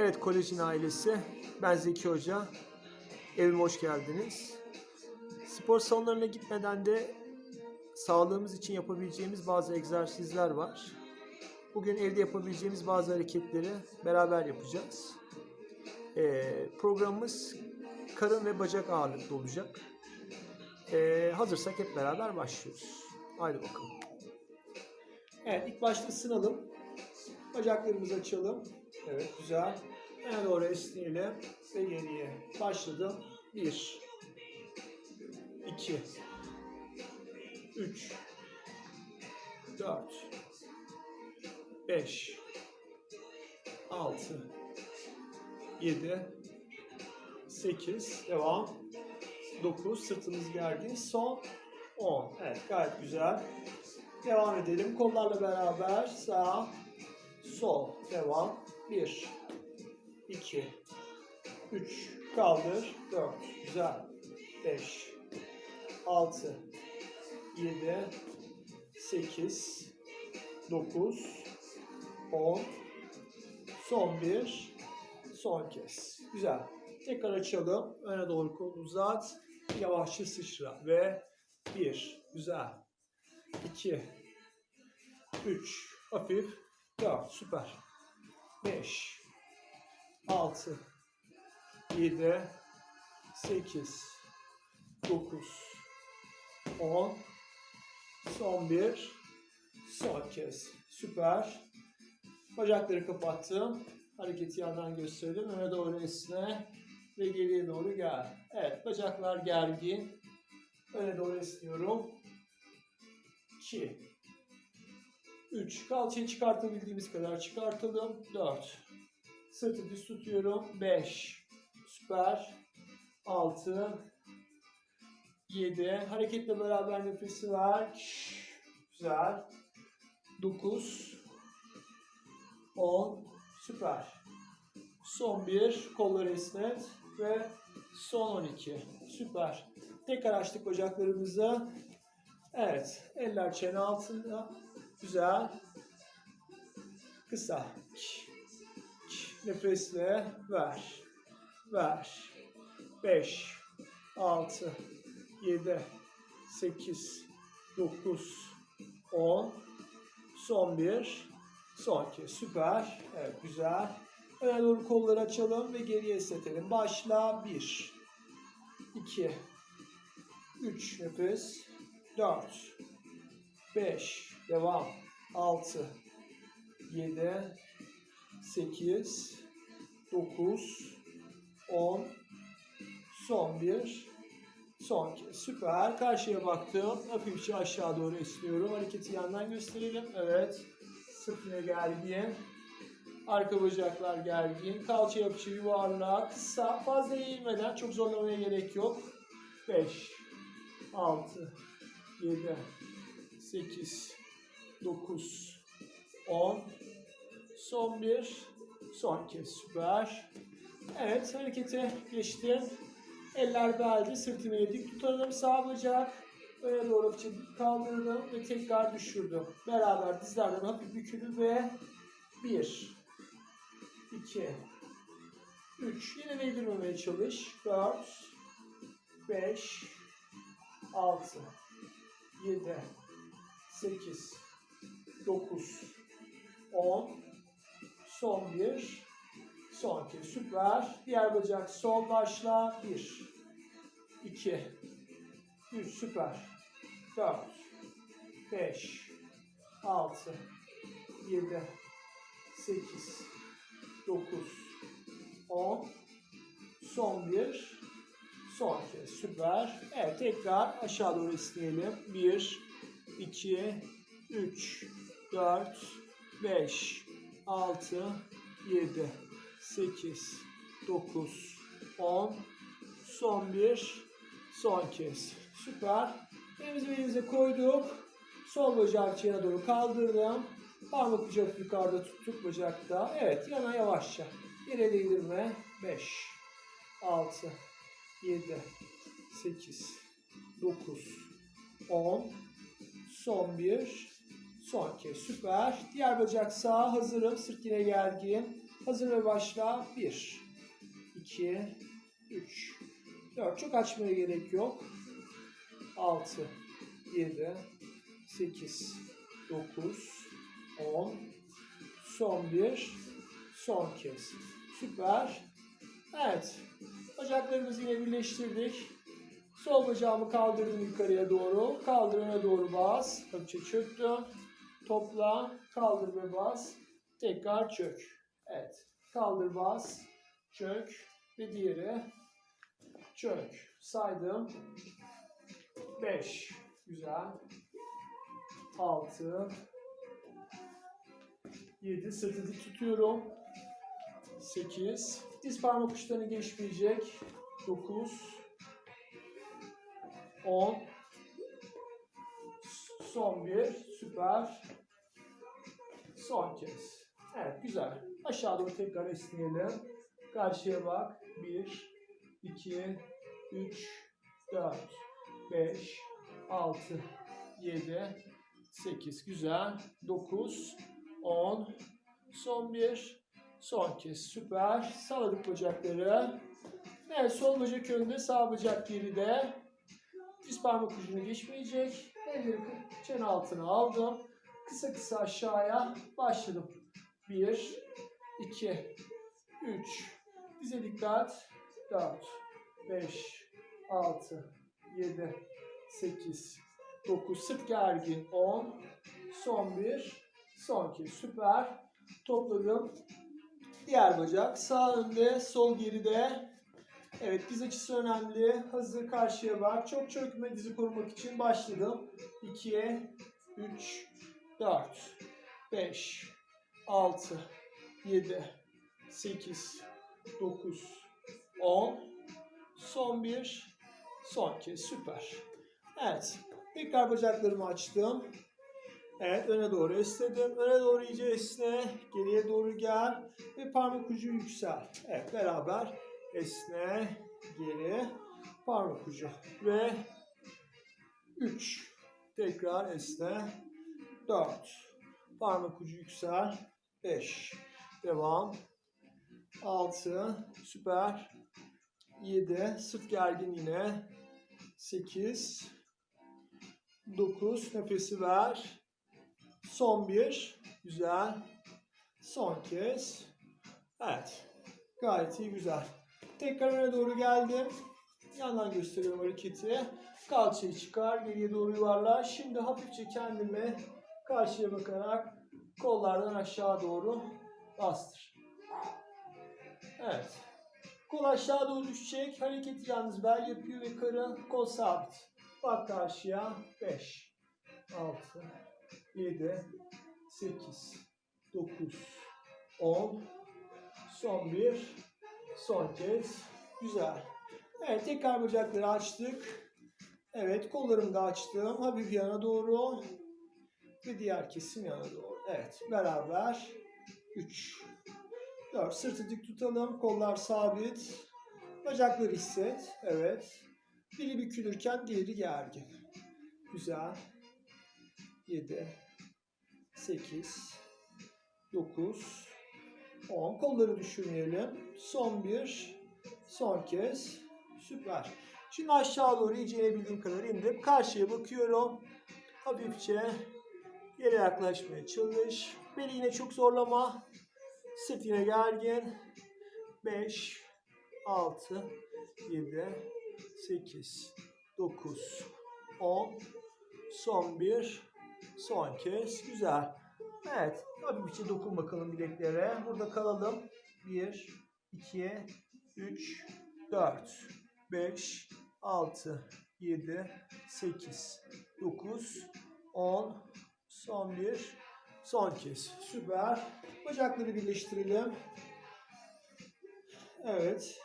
Evet Kolejin ailesi, ben Zeki Hoca. Evime hoş geldiniz. Spor salonlarına gitmeden de sağlığımız için yapabileceğimiz bazı egzersizler var. Bugün evde yapabileceğimiz bazı hareketleri beraber yapacağız. Ee, programımız karın ve bacak ağırlıklı olacak. Ee, hazırsak hep beraber başlıyoruz. Haydi bakalım. Evet ilk başta ısınalım. Bacaklarımızı açalım. Evet güzel. Öne doğru esneyelim ve geriye. Başladım. 1 2 3 4 5 6 7 8 devam. 9 sırtımız gergin son 10 evet gayet güzel. Devam edelim. Kollarla beraber sağ sol. Devam. 1 2 3 kaldır. 4 güzel. 5 6 7 8 9 10 son bir son kez. Güzel. Tekrar açalım. Öne doğru kol uzat. Yavaşça sıçra ve 1 güzel. 2 3 hafif. 4 süper. 5 6 7 8 9 10 son bir. Son kez. Süper. Bacakları kapattım. Hareketi yandan gösterelim öne doğru esne ve geriye doğru gel. Evet bacaklar gergin. Öne doğru esniyorum. 2 3 kalçayı çıkartabildiğimiz kadar çıkartalım. 4 sırtı düz tutuyorum. 5 süper. 6 7 hareketle beraber nefesi ver güzel. 9 10 süper. Son bir. Kolları esnet ve son 12 süper. Tekrar açtık bacaklarımızı. Evet. Eller çene altında. Güzel. Kısa nefesle ver ver. 5 6 7 8 9 10 son bir son kez süper. Evet güzel. Öne doğru kolları açalım ve geriye esnetelim başla. 1 2 3 nefes 4 5 devam. 6 7 8 9 10 son bir son kez süper. Karşıya baktım. Hafifçe aşağı doğru esniyorum. Hareketi yandan gösterelim. Evet. Sıfıra gergin. Arka bacaklar gergin. Kalça yapışı yuvarlak. Kısa. Fazla eğilmeden çok zorlamaya gerek yok. 5 6 7 8 9 10 son bir son kez süper. Evet harekete geçtim eller belde sırtımı dik tutalım sağ bacak öne doğru hafifçe kaldırdım ve tekrar düşürdüm beraber dizlerden hafif bükülü ve 1 2 3 yine değdirmemeye çalış? 4 5 6 7 8 9 10 son bir. Son kez süper. Diğer bacak sol başla. 1 2 3 süper. 4 5 6 7 8 9 10 son bir. Son kez süper. Evet tekrar aşağı doğru isteyelim. 1 2 3 4 5 6 7 8 9 10 son bir son kez. Süper. Elimizi belimize koyduk. Sol bacağı içine doğru kaldırdım. Parmak ucu yukarıda tuttuk bacakta. Evet yana yavaşça. Yere değdirme. 5 6 7 8 9 10 son bir Son kez. Süper. Diğer bacak sağ. Hazırım. Sırt yine gergin. Hazır ve başla. 1, 2, 3, 4. Çok açmaya gerek yok. 6, 7, 8, 9, 10. Son bir. Son kez. Süper. Evet. Bacaklarımızı yine birleştirdik. Sol bacağımı kaldırdım yukarıya doğru. Kaldır öne doğru bas. Hafifçe çöktüm. Topla. Kaldır ve bas. Tekrar çök. Evet. Kaldır bas. Çök. Ve diğeri. Çök. Saydım. 5. Güzel. 6. 7. Sırtı dik tutuyorum. 8. Diz parmak uçlarını geçmeyecek. 9. 10 Son bir. Süper. Son kez. Evet güzel. Aşağı doğru tekrar esneyelim. Karşıya bak. 1 2 3 4 5 6 7 8 güzel. 9 10 Son bir. Son kez. Süper. Salladık bacakları. Evet sol bacak önde, sağ bacak geride. Diz parmak ucunu geçmeyecek. Elleri çene altına aldım. Kısa kısa aşağıya başladım. 1, 2, 3, dize dikkat. 4, 5, 6, 7, 8, 9, sırt gergin. 10, son bir, son iki. Süper. Topladım. Diğer bacak sağ önde, sol geride. Evet diz açısı önemli. Hazır karşıya bak. Çok çökme dizi korumak için başladım. 2, 3, 4, 5, 6, 7, 8, 9, 10. Son bir. Son kez. Süper. Evet. Tekrar bacaklarımı açtım. Evet öne doğru esnedim. Öne doğru iyice esne. Geriye doğru gel. Ve parmak ucu yüksel. Evet beraber esne, geri, parmak ucu ve 3. Tekrar esne, 4. Parmak ucu yüksel, 5. Devam. 6. Süper. 7. Sırt gergin yine. 8. 9. Nefesi ver. Son bir. Güzel. Son kez. Evet. Gayet iyi güzel. Tekrar öne doğru geldim. Yandan gösteriyorum hareketi. Kalçayı çıkar, geriye doğru yuvarla. Şimdi hafifçe kendimi karşıya bakarak kollardan aşağı doğru bastır. Evet. Kol aşağı doğru düşecek. Hareketi yalnız bel yapıyor ve karın kol sabit. Bak karşıya. 5, 6, 7, 8, 9, 10, son bir, Son kez. Güzel. Evet tekrar bacakları açtık. Evet kollarımı da açtım. Hafif yana doğru. Ve diğer kesim yana doğru. Evet beraber. 3. 4. Sırtı dik tutalım. Kollar sabit. Bacakları hisset. Evet. Biri bükülürken diğeri gergin. Güzel. 7. 8. 9. 10. Kolları düşürmeyelim. Son bir. Son kez. Süper. Şimdi aşağı doğru iyice inebildiğim kadar indim. Karşıya bakıyorum. Hafifçe yere yaklaşmaya çalış. Beli yine çok zorlama. Sırt yine gergin. 5, 6, 7, 8, 9, 10. Son bir. Son kez. Güzel. Evet. Hafifçe dokun bakalım bileklere. Burada kalalım. 1, 2, 3, 4, 5, 6, 7, 8, 9, 10, son bir, son kez. Süper. Bacakları birleştirelim. Evet.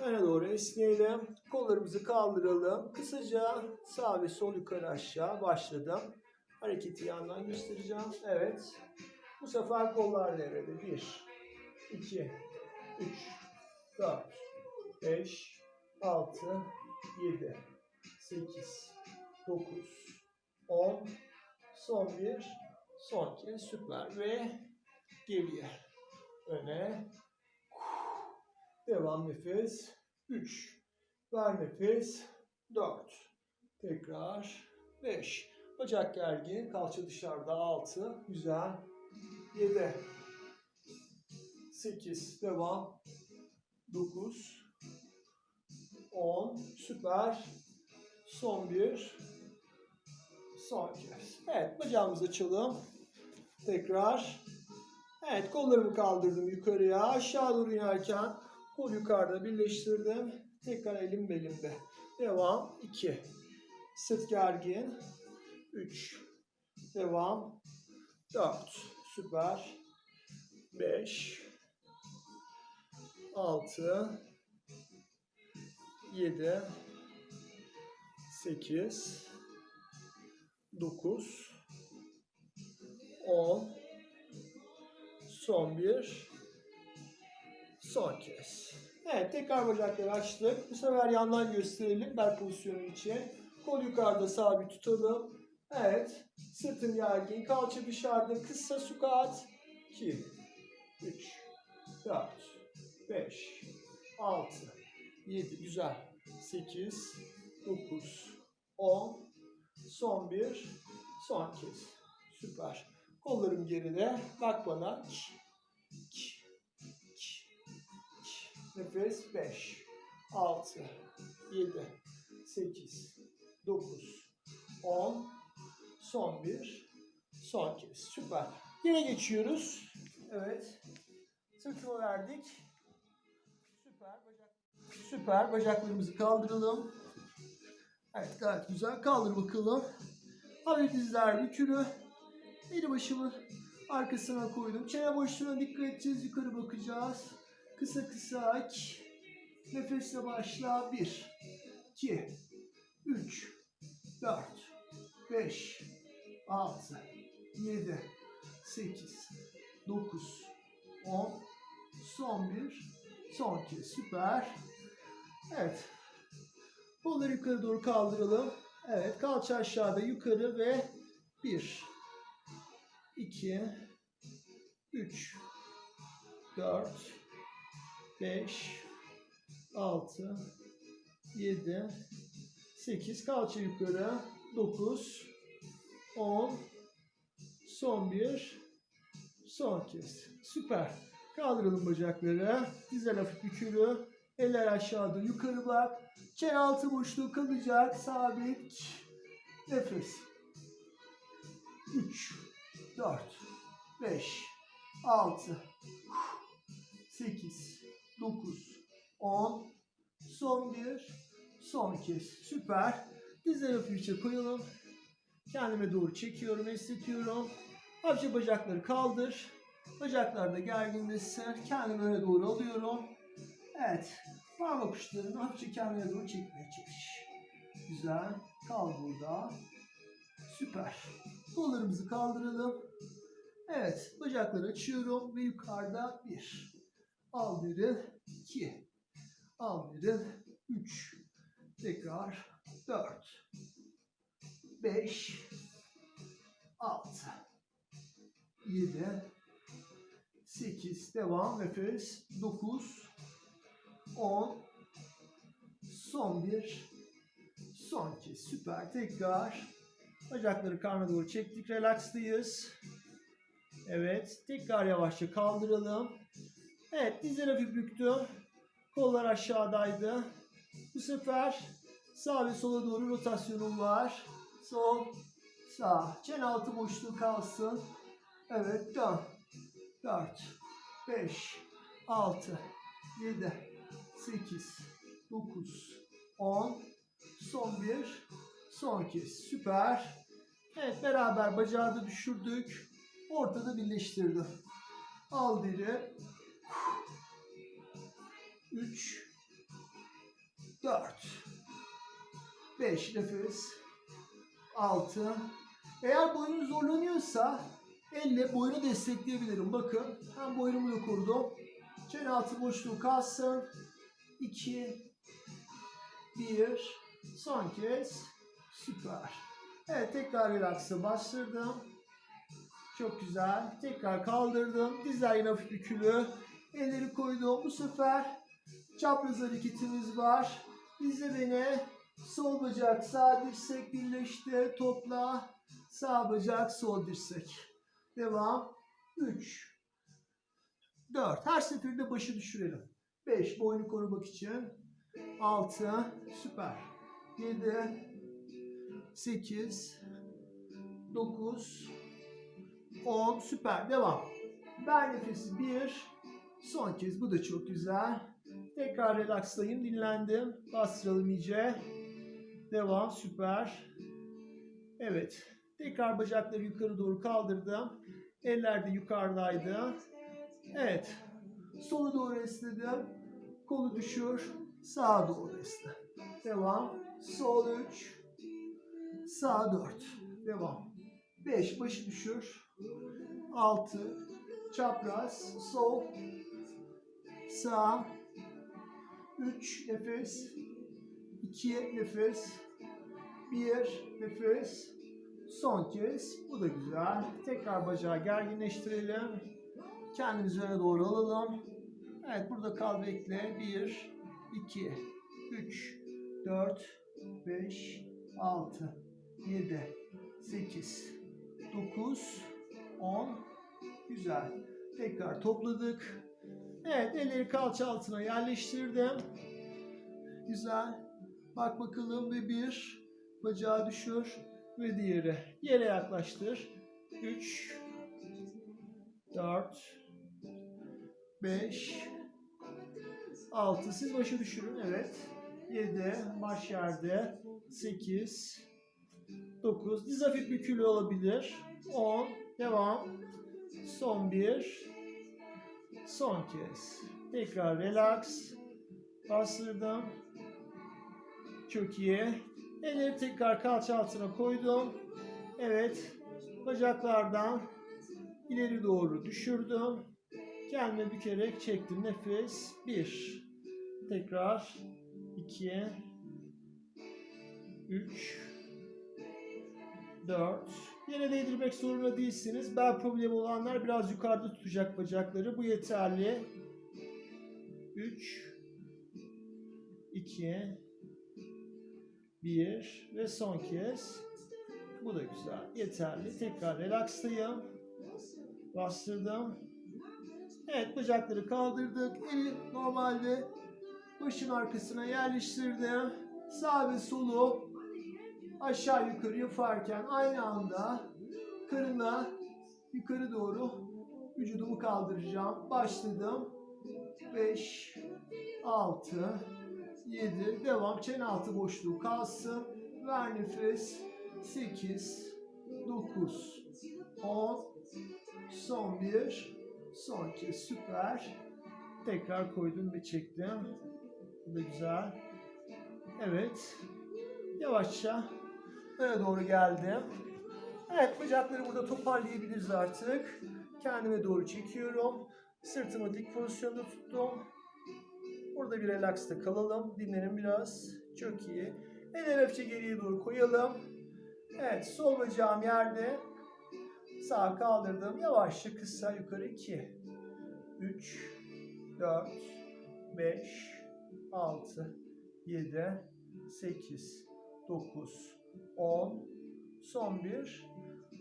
Öne doğru esneyelim. Kollarımızı kaldıralım. Kısaca sağ ve sol yukarı aşağı başladım. Hareketi yandan göstereceğim. Evet. Bu sefer kollar devrede. 1, 2, 3, 4, 5, 6, 7, 8, 9, 10, son bir, Son kez süper ve geriye. Öne. Devam nefes. 3. Ver nefes. 4. Tekrar 5. Bacak gergin. Kalça dışarıda 6. Güzel. 7. 8. Devam. 9. 10. Süper. Son bir. Son kez. Evet bacağımızı açalım. Tekrar. Evet kollarımı kaldırdım yukarıya. Aşağı doğru inerken kol yukarıda birleştirdim. Tekrar elim belimde. Devam. 2. Sırt gergin. 3. Devam. 4. Süper. 5. 6. 7. 8. 9. 10. Son bir. Son kez. Evet tekrar bacakları açtık. Bu sefer yandan gösterelim bel pozisyonu için. Kol yukarıda sabit tutalım. Evet. Sırtın gergin. Kalça dışarıda. Kısa squat. 2. 3. 4. 5. 6. 7. Güzel. 8. 9. 10. Son bir. Son kez. Süper. Kollarım geride. Bak bana. Nefes 5, 6, 7, 8, 9, 10. Son bir. Son kez. Süper. Yine geçiyoruz. Evet. Sırtımı verdik. Süper. Bacak. Süper. Bacaklarımızı kaldıralım. Evet gayet güzel. Kaldır bakalım. Hafif dizler bükülü. Eli başımı arkasına koydum. Çene boşluğuna dikkat edeceğiz. Yukarı bakacağız. Kısa kısa aç. Nefesle başla. 1, 2, 3, 4, 5, 6, 7, 8, 9, 10. Son bir. Son kez. Süper. Evet. Kolları yukarı doğru kaldıralım. Evet. Kalça aşağıda yukarı ve 1, 2, 3, 4, 5, 6, 7, 8, kalça yukarı, 9, 10, son bir, son kez. Süper. Kaldıralım bacakları. Dizler hafif bükülü. Eller aşağıda yukarı bak. Çene altı boşluğu kalacak. Sabit. Nefes. 3, 4, 5, 6, 8, 9, 10. Son bir, son kez. Süper. Dizleri hafifçe koyalım. Kendime doğru çekiyorum, esnetiyorum. Hafifçe bacakları kaldır. Bacaklar da gerginleşsin. Kendimi öne doğru alıyorum. Evet. Parmak uçlarını hafifçe kendine doğru çekmeye çalış. Güzel. Kal burada. Süper. Kollarımızı kaldıralım. Evet. Bacakları açıyorum ve yukarıda bir. Al derin. 2. Al derin. 3. Tekrar 4. 5. 6. 7. 8. Devam. Nefes. 9. 10. Son bir. Son kez. Süper. Tekrar. Bacakları karnına doğru çektik. Relaxlıyız. Evet. Tekrar yavaşça kaldıralım. Evet. Dizler hafif büktü. Kollar aşağıdaydı. Bu sefer sağ ve sola doğru rotasyonum var. Sol, sağ. Çene altı boşluğu kalsın. Evet. 4, 4, 5, 6, 7, 8, 9, 10. Son bir. Son kez. Süper. Evet beraber bacağı da düşürdük. Ortada birleştirdim. Al deri. 3 4 5 nefes 6 Eğer boynun zorlanıyorsa elle boynu destekleyebilirim. Bakın hem boynumu da kurdum. Çene altı boşluğu kalsın. 2 1 Son kez. Süper. Evet tekrar relax'a bastırdım. Çok güzel. Tekrar kaldırdım. Dizler yine bükülü. Elleri koydum. Bu sefer çapraz hareketimiz var. İzle beni. Sol bacak sağ dirsek birleşti. Topla. Sağ bacak sol dirsek. Devam. 3 4 Her seferinde başı düşürelim. 5 boynu korumak için. 6 süper. 7 8 9 10 süper devam. Ver nefesi 1 son kez bu da çok güzel. Tekrar relakslayın dinlendim. Bastıralım iyice. Devam süper. Evet. Tekrar bacakları yukarı doğru kaldırdım. Eller de yukarıdaydı. Evet. Solu doğru esnedim. Kolu düşür. Sağa doğru esne. Devam. Sol 3. Sağ 4. Devam. 5. Başı düşür. 6. Çapraz. Sol. Sağ. 3. Nefes. 2. Nefes. 1. Nefes. Son kez. Bu da güzel. Tekrar bacağı gerginleştirelim. Kendimizi öne doğru alalım. Evet burada kal bekle. 1, 2, 3, 4, 5, 6, 7, 8, 9, 10. Güzel. Tekrar topladık. Evet elleri kalça altına yerleştirdim. Güzel. Bak bakalım ve bir bacağı düşür ve diğeri yere yaklaştır. 3 4 5 6 siz başı düşürün. Evet. 7 baş yerde. 8 9 diz hafif bükülü olabilir. 10 devam. Son bir. Son kez. Tekrar relax. Bastırdım. Çok iyi. Elleri tekrar kalça altına koydum. Evet. Bacaklardan ileri doğru düşürdüm. Kendime bükerek çektim. Nefes. Bir. Tekrar. iki, Üç. Dört. Yere değdirmek zorunda değilsiniz. Bel problemi olanlar biraz yukarıda tutacak bacakları. Bu yeterli. Üç. iki, Bir. Ve son kez. Bu da güzel. Yeterli. Tekrar relaxlayın. Bastırdım. Evet bacakları kaldırdık. Eli normalde başın arkasına yerleştirdim. Sağ ve solu aşağı yukarı yaparken aynı anda karına yukarı doğru vücudumu kaldıracağım. Başladım. 5 6 7 devam. Çene altı boşluğu kalsın. Ver nefes. 8 9 10 son bir Son kez süper. Tekrar koydum ve çektim. Bu da güzel. Evet. Yavaşça öne doğru geldim. Evet bacakları burada toparlayabiliriz artık. Kendime doğru çekiyorum. Sırtımı dik pozisyonda tuttum. Burada bir relaxta kalalım. Dinlenin biraz. Çok iyi. Eller hafifçe geriye doğru koyalım. Evet sol bacağım yerde. Sağ kaldırdım. Yavaşça kısa yukarı 2, 3, 4, 5, 6, 7, 8, 9, 10, son bir,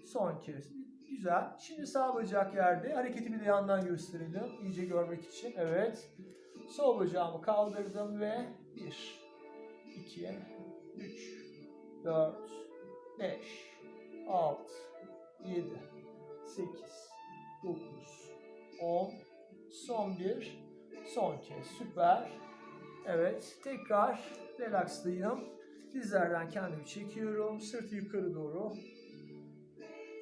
son kez. Güzel. Şimdi sağ bacak yerde. Hareketi bir de yandan gösterelim. İyice görmek için. Evet. Sol bacağımı kaldırdım ve 1, 2, 3, 4, 5, 6, 7, 8, 9, 10, son bir, son kez. Süper. Evet, tekrar relaxlayayım. Dizlerden kendimi çekiyorum. Sırtı yukarı doğru.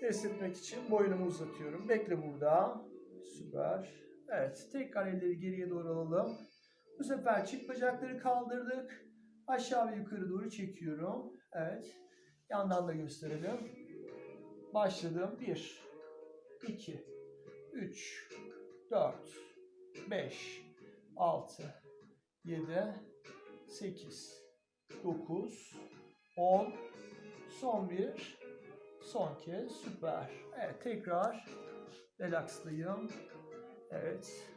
Esnetmek için boynumu uzatıyorum. Bekle burada. Süper. Evet, tekrar elleri geriye doğru alalım. Bu sefer çift bacakları kaldırdık. Aşağı ve yukarı doğru çekiyorum. Evet. Yandan da gösterelim. Başladım. 1, 2, 3, 4, 5, 6, 7, 8, 9, 10, son bir, Son kez. Süper. Evet tekrar relaxlayayım. Evet.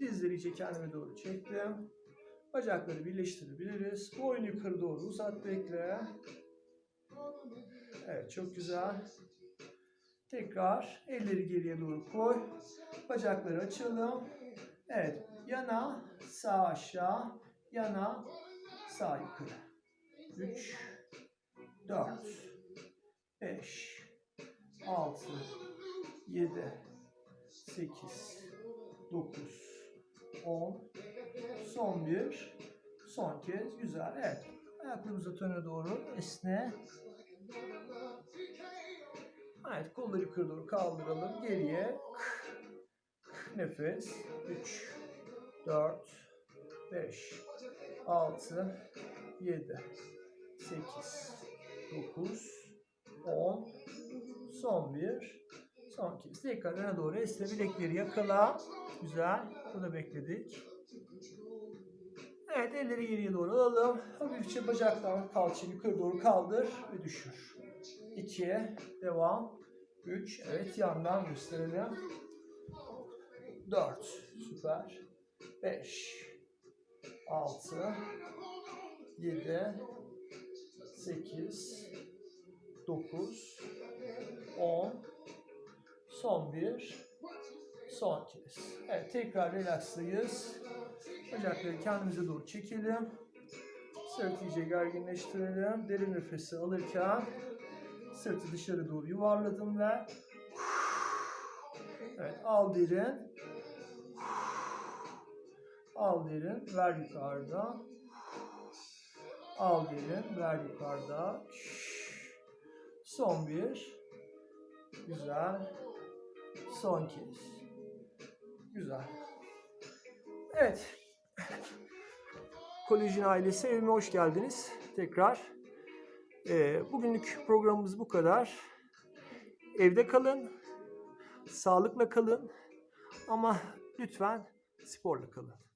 Dizleri iyice kendime doğru çektim. Bacakları birleştirebiliriz. Boynu yukarı doğru uzat bekle. Evet çok güzel. Tekrar elleri geriye doğru koy. Bacakları açalım. Evet yana sağ aşağı yana sağ yukarı. 3 4 5 6 7 8 9 10 son bir son kez güzel. Evet ayaklarımızı öne doğru esne. Evet kolları yukarı doğru kaldıralım. Geriye nefes. 3 4 5 6 7 8 9 10 son bir son kez tekrar doğru esne bilekleri yakala. Güzel bunu bekledik. Evet elleri geriye doğru alalım. Hafifçe bacaklar kalça yukarı doğru kaldır ve düşür. 2 devam. 3 evet yandan gösterelim. 4 süper. 5 6 7 8 9 10 son bir son kez. Evet tekrar relaxlayız. Bacakları kendimize doğru çekelim. Sırtı iyice gerginleştirelim. Derin nefesi alırken sırtı dışarı doğru yuvarladım ve evet al derin al derin ver yukarıda. Al derin ver yukarıda. Son bir. Güzel. Son kez. Güzel. Evet. Kolejin ailesi evime hoş geldiniz tekrar. Ee, bugünlük programımız bu kadar. Evde kalın sağlıkla kalın ama lütfen sporla kalın